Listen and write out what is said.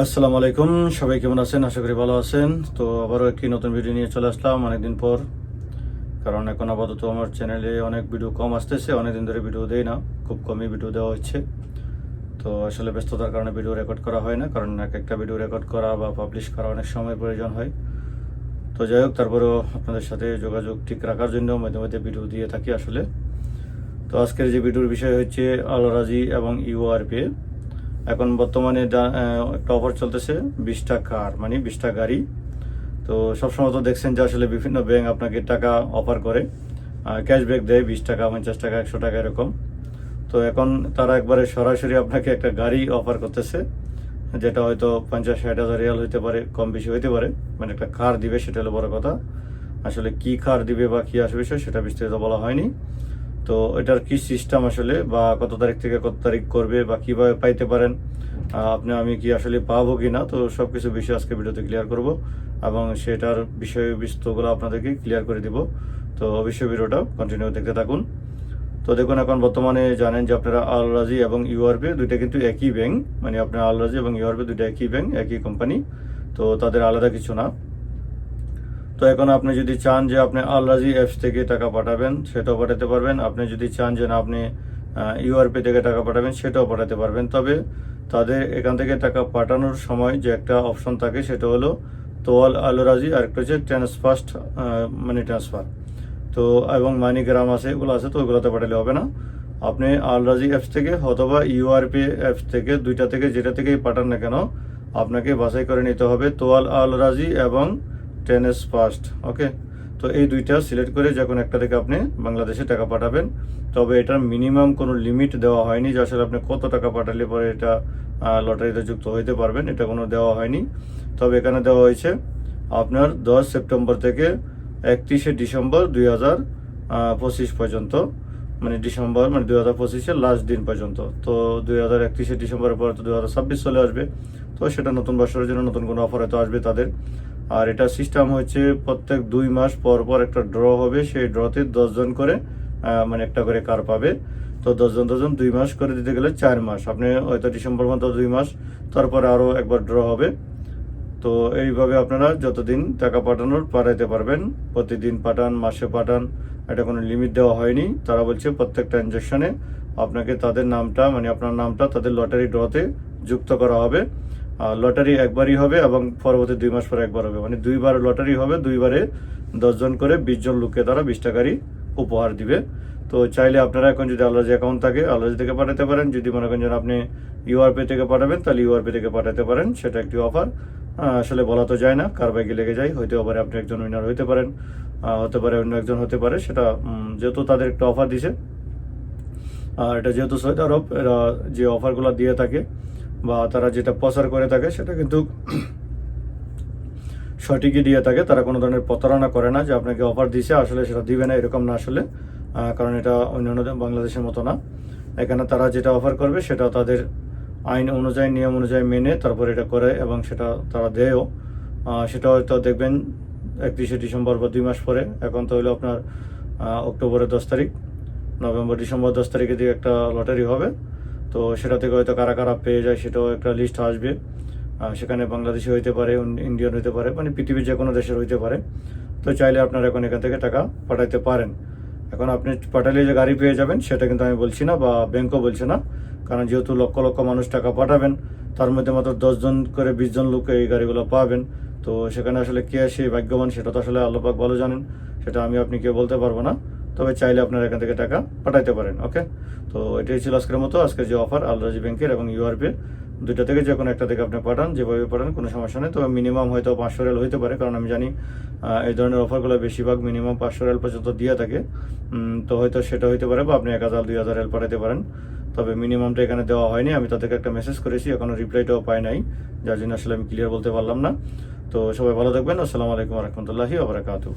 আসসালামু আলাইকুম, সবাই কেমন আছেন? আশা করি ভালো আছেন। তো আবারও একটি নতুন ভিডিও নিয়ে চলে আসলাম অনেকদিন পর। কারণ এখন আপাতত আমার চ্যানেলে অনেক ভিডিও কম আসতেছে, অনেকদিন ধরে ভিডিও দেই না, খুব কমই ভিডিও দেওয়া হচ্ছে। তো আসলে ব্যস্ততার কারণে ভিডিও রেকর্ড করা হয় না, কারণ এক একটা ভিডিও রেকর্ড করা বা পাবলিশ করা অনেক সময় প্রয়োজন হয়। তো যাই হোক, তারপরেও আপনাদের সাথে যোগাযোগ ঠিক রাখার জন্য মধ্যে মধ্যে ভিডিও দিয়ে থাকি আসলে। তো আজকের যে ভিডিওর বিষয় হচ্ছে আলরাজি এবং ইউআরপি এখন বর্তমানে একটা অফার চলতেছে বিশটা কার মানে বিশটা গাড়ি। তো সবসময় তো দেখছেন যে আসলে বিভিন্ন ব্যাংক আপনাকে টাকা অফার করে। ক্যাশব্যাক দেয় বিশ টাকা, পঞ্চাশ টাকা, একশো টাকা এরকম। তো এখন তারা একবারে সরাসরি আপনাকে একটা গাড়ি অফার করতেছে, যেটা হয়তো পঞ্চাশ, ষাট হাজার রিয়াল হইতে পারে, কম বেশি হইতে পারে মানে একটা কার দিবে, সেটা হলো বড় কথা। আসলে কি কার দিবে বা কি আসবে সেটা বিস্তারিত বলা হয়নি। তো এটার কি সিস্টেম আসলে? বা কত তারিখ থেকে কত তারিখ করবে? বা কীভাবে পাইতে পারেন? আপনি, আমি কি আসলে পাবো কি না তো সব কিছু বিষয় আজকে ভিডিওতে ক্লিয়ার করব। এবং সেটার বিষয় বিস্তরগুলো আপনাদেরকে ক্লিয়ার করে দিব। তো অবশ্যই ভিডিওটা কন্টিনিউ দেখতে থাকুন। তো দেখুন, এখন বর্তমানে জানেন যে আপনারা আলরাজি এবং ইউআরপি দুইটা কিন্তু একই ব্যাংক মানে আপনার আলরাজি এবং ইউআরপি দুইটা একই ব্যাংক একই কোম্পানি তো তাদের আলাদা কিছু না। তো এখন আপনি যদি চান যে আপনি আলরাজি অ্যাপস থেকে টাকা পাঠাবেন, সেটাও পাঠাতে পারবেন। আপনি যদি চান যে না, আপনি ইউআরপি থেকে টাকা পাঠাবেন, সেটাও পাঠাতে পারবেন। তবে তাদের এখান থেকে টাকা পাঠানোর সময় যে একটা অপশন থাকে, সেটা হলো তোয়াল আলরাজি, আর একটা হচ্ছে ট্রান্সফার্স্ট মানি ট্রান্সফার। তো, এবং মানিগ্রাম আছে, এগুলো আছে, তো ওগুলোতে পাঠালে হবে না। আপনি আলরাজি অ্যাপস থেকে অথবা ইউআরপি অ্যাপস থেকে, দুইটা থেকে, যেটা থেকেই পাঠান না কেন, আপনাকে বাছাই করে নিতে হবে তোয়াল আলরাজি এবং টেনেস ফার্স্ট ওকে তো এই দুইটা সিলেক্ট করে যখন একটা থেকে আপনি বাংলাদেশে টাকা পাঠাবেন। তবে এটার মিনিমাম কোনো লিমিট দেওয়া হয়নি যে আসলে আপনি কত টাকা পাঠালে পরে এটা লটারিতে যুক্ত হইতে পারবেন, এটা কোনো দেওয়া হয়নি। তবে এখানে দেওয়া হয়েছে, আপনার দশ সেপ্টেম্বর থেকে একত্রিশে ডিসেম্বর দুই হাজার পঁচিশ পর্যন্ত মানে ডিসেম্বর মানে দুই হাজার পঁচিশের লাস্ট দিন পর্যন্ত। তো দুই হাজার একত্রিশে ডিসেম্বরের পরে তো দুই হাজার ছাব্বিশ চলে আসবে। তো সেটা নতুন বছরের জন্য নতুন কোনো অফার হয়তো আসবে তাদের। আর এটা সিস্টেম হচ্ছে প্রত্যেক দুই মাস পর পর একটা ড্র হবে, সেই ড্রতে দশজন করে মানে একটা করে কার পাবে। তো দশজন দশজন দুই মাস করে দিতে গেলে চার মাস। আপনি হয়তো ডিসেম্বর মতো দুই মাস, তারপরে আরও একবার ড্র হবে। তো এইভাবে আপনারা যতদিন টাকা পাঠানোর পাঠাইতে পারবেন, প্রতিদিন পাঠান, মাসে পাঠান, এটা কোনো লিমিট দেওয়া হয়নি। তারা বলছে প্রত্যেক ট্রানজ্যাকশনে আপনাকে তাদের নামটা মানে আপনার নামটা তাদের লটারি ড্রতে যুক্ত করা হবে। লটারি একবারই হবে এবং পরবর্তী দুই মাস পরে একবার হবে। মানে দুইবার লটারি হবে, দুইবারে দশজন করে বিশ জন লোককে তারা বিশ টাকারই উপহার দিবে। তো চাইলে আপনারা এখন যদি আলাদা অ্যাকাউন্ট থাকে আলাদা থেকে পাঠাতে পারেন। যদি মনে করেন যেন আপনি ইউআরপি থেকে পাঠাবেন, তাহলে ইউআরপি থেকে পাঠাতে পারেন। সেটা একটি অফার আসলে বলা তো যায় না, কার বাইকে লেগে যায়। হইতে পারে আপনি একজন উইনার হইতে পারেন হতে পারে অন্য একজন হতে পারে। সেটা যেহেতু তাদের একটা অফার দিছে। আর এটা যেহেতু সৌদি আরব, এরা যে অফারগুলো দিয়ে থাকে বা তারা যেটা প্রচার করে থাকে সেটা কিন্তু সঠিকই দিয়ে থাকে। তারা কোনো ধরনের প্রতারণা করে না যে আপনাকে অফার দিছে, আসলে সেটা দিবে না, এরকম না আসলে। কারণ এটা অন্যান্য বাংলাদেশের মতো না। এখানে তারা যেটা অফার করবে সেটা তাদের আইন অনুযায়ী, নিয়ম অনুযায়ী মেনে তারপর এটা করে এবং সেটা তারা দেয়ও। সেটা হয়তো দেখবেন একত্রিশে ডিসেম্বর বা দুই মাস পরে। এখন তো হলো আপনার অক্টোবরের দশ তারিখ। নভেম্বর, ডিসেম্বর দশ তারিখের দিকে একটা লটারি হবে। তো সেটা থেকে হয়তো কারা কারা পেয়ে যায় সেটাও একটা লিস্ট আসবে। সেখানে বাংলাদেশি হইতে পারে ইন্ডিয়ান হইতে পারে মানে পৃথিবীর যে কোনো দেশের হইতে পারে। তো চাইলে আপনারা এখন এখান থেকে টাকা পাঠাইতে পারেন। এখন আপনি পাঠালে যে গাড়ি পেয়ে যাবেন, সেটা কিন্তু আমি বলছি না বা ব্যাংকও বলছে না। কারণ যেহেতু লক্ষ লক্ষ মানুষ টাকা পাঠাবেন, তার মধ্যে মাত্র দশজন করে বিশ জন লোক এই গাড়িগুলো পাবেন। তো সেখানে আসলে কে সেই ভাগ্যবান, সেটা তো আসলে আল্লাপাক ভালো জানেন। সেটা আমি আপনি কেউ বলতে পারব না। তবে চাইলে আপনারা এখান থেকে টাকা পাঠাইতে পারেন, ওকে? তো এটাই ছিল আজকের মতো। আজকের যে অফার আলরাজি ব্যাংকের এবং ইউআরপি দুইটা থেকে যে কোনো একটা থেকে আপনি পাঠান, যেভাবে পাঠান, কোনো সমস্যা নেই। তবে মিনিমাম হয়তো পাঁচশো রেল হইতে পারে, কারণ আমি জানি এই ধরনের অফারগুলো বেশিরভাগ মিনিমাম পাঁচশো রেল পর্যন্ত দিয়ে থাকে। তো হয়তো সেটা হইতে পারে বা আপনি এক হাজার, দুই হাজার রেল পাঠাতে পারেন। তবে মিনিমামটা এখানে দেওয়া হয়নি। আমি তাদেরকে একটা মেসেজ করেছি এখনও রিপ্লাইটাও পাই নাই, যার জন্য আসলে আমি ক্লিয়ার বলতে পারলাম না। তো সবাই ভালো থাকবেন। আসসালামু আলাইকুম রহমতুল্লাহি আবরাকাতু